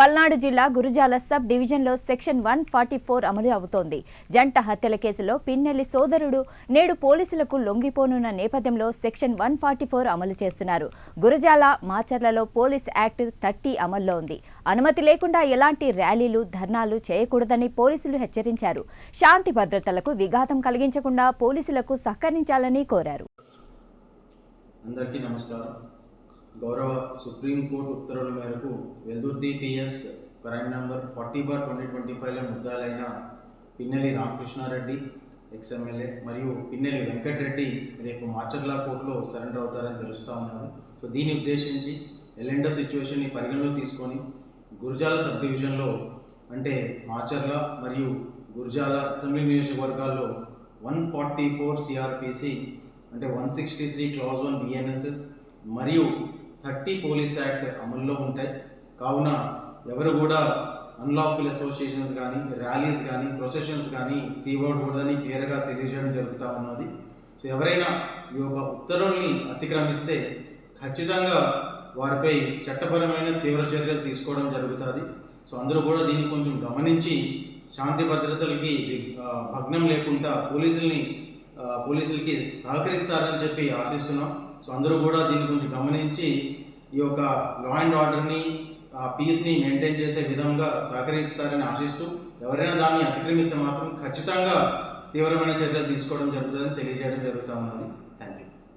పల్నాడు జిల్లా గురుజాల సబ్ డివిజన్లో section one forty four అమలు అవుతోంది. జంట హత్యల కేసులో పిన్నెల్లి సోదరుడు నేడు పోలీసులకు లొంగిపోనున్న నేపథ్యంలో సెక్షన్ వన్ ఫార్టీ ఫోర్ అమలు చేస్తున్నారు. గురుజాల మాచర్లలో పోలీస్ యాక్ట్ థర్టీ అమల్లో ఉంది. అనుమతి లేకుండా ఎలాంటి ర్యాలీలు ధర్నాలు చేయకూడదని పోలీసులు హెచ్చరించారు. శాంతి భద్రతలకు విఘాతం కలిగించకుండా పోలీసులకు సహకరించాలని కోరారు. అందరికీ నమస్కారం. గౌరవ సుప్రీంకోర్టు ఉత్తర్వుల మేరకు Veldurthi PS crime number forty bar twenty twenty ఫైవ్లో ముద్దాలైన పిన్నెలి రామకృష్ణారెడ్డి ఎక్స్ఎమ్మెల్యే మరియు పిన్నెలి వెంకటరెడ్డి రేపు మార్చర్ల కోర్టులో సరెండర్ అవుతారని తెలుస్తూ ఉన్నారు. సో దీన్ని ఉద్దేశించి ఎలెండో సిచ్యువేషన్ని పరిగణలో తీసుకొని గురజాల సబ్ డివిజన్లో అంటే మాచర్ల మరియు గురజాల అసెంబ్లీ నియోజకవర్గాల్లో వన్ ఫార్టీ ఫోర్ సిఆర్పిసి అంటే one sixty three clause one BNSS మరియు థర్టీ పోలీస్ యాక్ట్ అమల్లో ఉంటాయి. కావున ఎవరు కూడా అన్లాఫుల్ అసోసియేషన్స్ కానీ ర్యాలీస్ కానీ ప్రొసెషన్స్ కానీ తీయకూడదని క్లియర్గా తెలియజేయడం జరుగుతూ ఉన్నది. సో ఎవరైనా ఈ యొక్క ఉత్తర్వుల్ని అతిక్రమిస్తే ఖచ్చితంగా వారిపై చట్టపరమైన తీవ్ర చర్యలు తీసుకోవడం జరుగుతుంది. సో అందరూ కూడా దీన్ని కొంచెం గమనించి శాంతి భద్రతలకి భగ్నం లేకుండా పోలీసుల్ని పోలీసులకి సహకరిస్తారని చెప్పి ఆశిస్తున్నాం. సో అందరూ కూడా దీన్ని కొంచెం గమనించి ఈ యొక్క లా అండ్ ఆర్డర్ని ఆ పీస్ని మెయింటైన్ చేసే విధంగా సహకరిస్తారని ఆశిస్తూ ఎవరైనా దాన్ని అతిక్రమిస్తే మాత్రం ఖచ్చితంగా తీవ్రమైన చర్యలు తీసుకోవడం జరుగుతుందని తెలియజేయడం జరుగుతూ ఉన్నది.